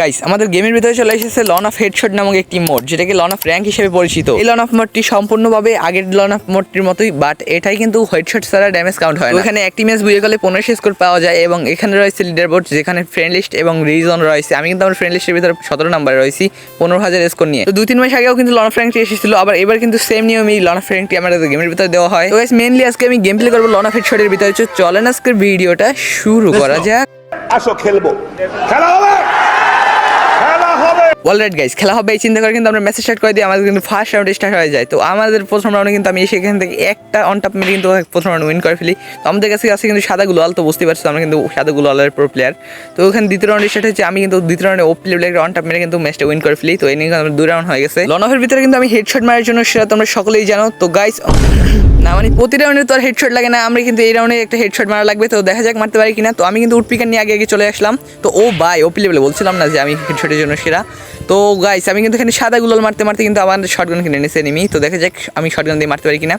Guys আমাদের গেমের ভিতরে চলে এসেছে লন অফ হেডশট নামক একটি মোড যেটাকে লন অফ র্যাঙ্ক হিসেবে পরিচিত। এই লন অফ মোডটি সম্পূর্ণভাবে আগের লন অফ মোডটির মতোই বাট এটাই কিন্তু হেডশট ছাড়া ড্যামেজ কাউন্ট হয় এখানে একটি ম্যাচ বুঝে গেলে পনেরো স্কোর পাওয়া যায় এবং এখানে রয়েছে লিডার বোর্ড যেখানে ফ্রেন্ড লিস্ট এবং রিজন রয়েছে। আমি কিন্তু আমার ফ্রেন্ড লিস্টের ভিতরে সতেরো নাম্বারে রয়েছি পনেরো হাজার স্কোর নিয়ে। তো দু তিন মাস আগেও কিন্তু লন অফ র্যাঙ্কটি এসেছিল আবার এবার কিন্তু সেম নিয়মই লন অফ র্যাঙ্কটি আমাদের গেমের ভিতরে দেওয়া হয়। তো গাইস মেনলি আজকে আমি গেম প্লে করব লন অফ হেডশটের ভিতরে। চলেন আজকের ভিডিওটা শুরু করা যাক। আসো খেলব। খেলা হবে? হবে অলরাইট গাইস খেলা হবে, এই চিন্তা করে কিন্তু আমরা মেসেজ স্টার্ট করে দিই, আমাদের কিন্তু ফার্স্ট রাউন্ড স্টার্ট হয়ে যায়। তো আমাদের প্রথম রাউন্ডে কিন্তু আমি সেখান থেকে একটা অন টপ মেরে কিন্তু প্রথম রাউন্ড উইন করে ফেলি। তো আমাদের কাছে আছে কিন্তু সাদা গুলাল, তো বুঝতে পারছ আমরা কিন্তু সাদা গুলালের প্রো প্লেয়ার তো ওখানে দ্বিতীয় রাউন্ড স্টার্ট হচ্ছে আমি কিন্তু দ্বিতীয় রাউন্ডে ও প্লেয়ার অন টপ মেরে কিন্তু ম্যাচটা উইন করে ফেলি। তো এই নিয়ে আমার দুই রাউন্ড হয়ে গেছে। লন অফের ভিতরে কিন্তু আমি হেডশট মারার জন্য সেটা তোমরা সকলেই জানো। তো গাইস না মানে প্রতি রাউন্ডে তো আর হেডশট লাগে না, আমরা কিন্তু এই রাউন্ডে একটা হেডশট মারা লাগবে, তো দেখা যাক মারতে পারি কিনা। তো আমি কিন্তু উডপিকার নিয়ে আগে আগে চলে আসলাম। তো ও বাই ও প্লেবলে বলছিলাম না যে আমি হেডশটের জন্য সেরা। তো গাইস আমি কিন্তু এখানে সাদা গুলাল মারতে মারতে কিন্তু আমার শটগান কিনে নিয়েছে নিমি তো দেখা যাক আমি শটগান দিয়ে মারতে পারি কিনা।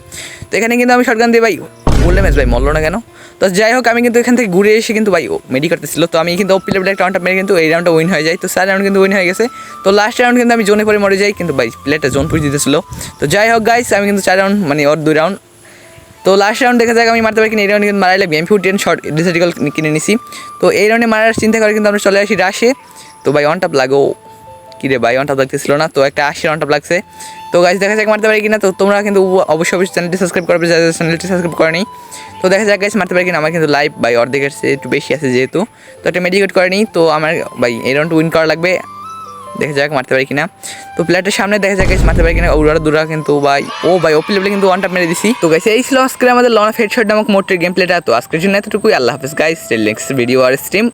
তো এখানে কিন্তু আমি শটগান দিয়ে ভাই, বললে ম্যাচ ভাই মরলো না কেন? তো যাই হোক, আমি কিন্তু এখান থেকে ঘুরে এসে কিন্তু ভাই মেডি করতেছিল। তো আমি কিন্তু ওপি লেভেলের একটা রাউন্ডটা মেরে কিন্তু এই রাউন্ডটা উইন হয়ে যায়। তো চার রাউন্ড কিন্তু উইন হয়ে গেছে। তো লাস্ট রাউন্ড কিন্তু আমি জোনে পরে মরে যাই, কিন্তু ভাই প্লেয়ারটা জোন পুষ দিতেছিল। তো যাই হোক গাইস আমি কিন্তু চার রাউন্ড মানে ওর দুই রাউন্ড তো লাস্ট রাউন্ড দেখা যাক আমি মারতে পারি কিনা। এই রাউন্ডে কিন্তু মারা লাগবে এম ফিফটিন শর্ট ডিসেটিক্যাল কিনে নিছি তো এই রাউন্ডে মারার চিন্তা করে কিন্তু আমরা চলে আসি রাশে তো ভাই অন টাপ লাগো। কী রে ভাই অন টাপ লাগতেছিল না? তো একটা আশি অন টাপ লাগছে। তো গাছ দেখা যাক মারতে পারি কিনা। তো তোমরা কিন্তু অবশ্যই অবশ্যই চ্যানেলটি সাবস্ক্রাইব করবে। যাদের চ্যানেলটি সাবস্ক্রাইব করেনি, তো দেখা যাক গাছ মারতে পারি কিনা। আমার কিন্তু লাইভ ভাই অর্ধেকের একটু বেশি আছে যেহেতু। তো একটা মেডিকেট করেনি। তো আমার ভাই, এই রাউন্ড উইন করা লাগবে। দেখা যাক মারতে পারি কিনা। তো প্লেয়ারটার সামনে দেখা যাক মারতে পারি কিনা। ওরা দুরা কিন্তু ভাই, ও ভাই ওপি লেভেলে কিন্তু ওয়ান টাপ মেরে দিছি। তো গাইস এই ছিল আজকে আমাদের লন অফ হেডশট নামক মোটের গেম প্লেটা তো আজকের জন্য এতটুকুই। আল্লাহ হাফেজ গাইস নেক্সট ভিডিও আর স্ট্রিম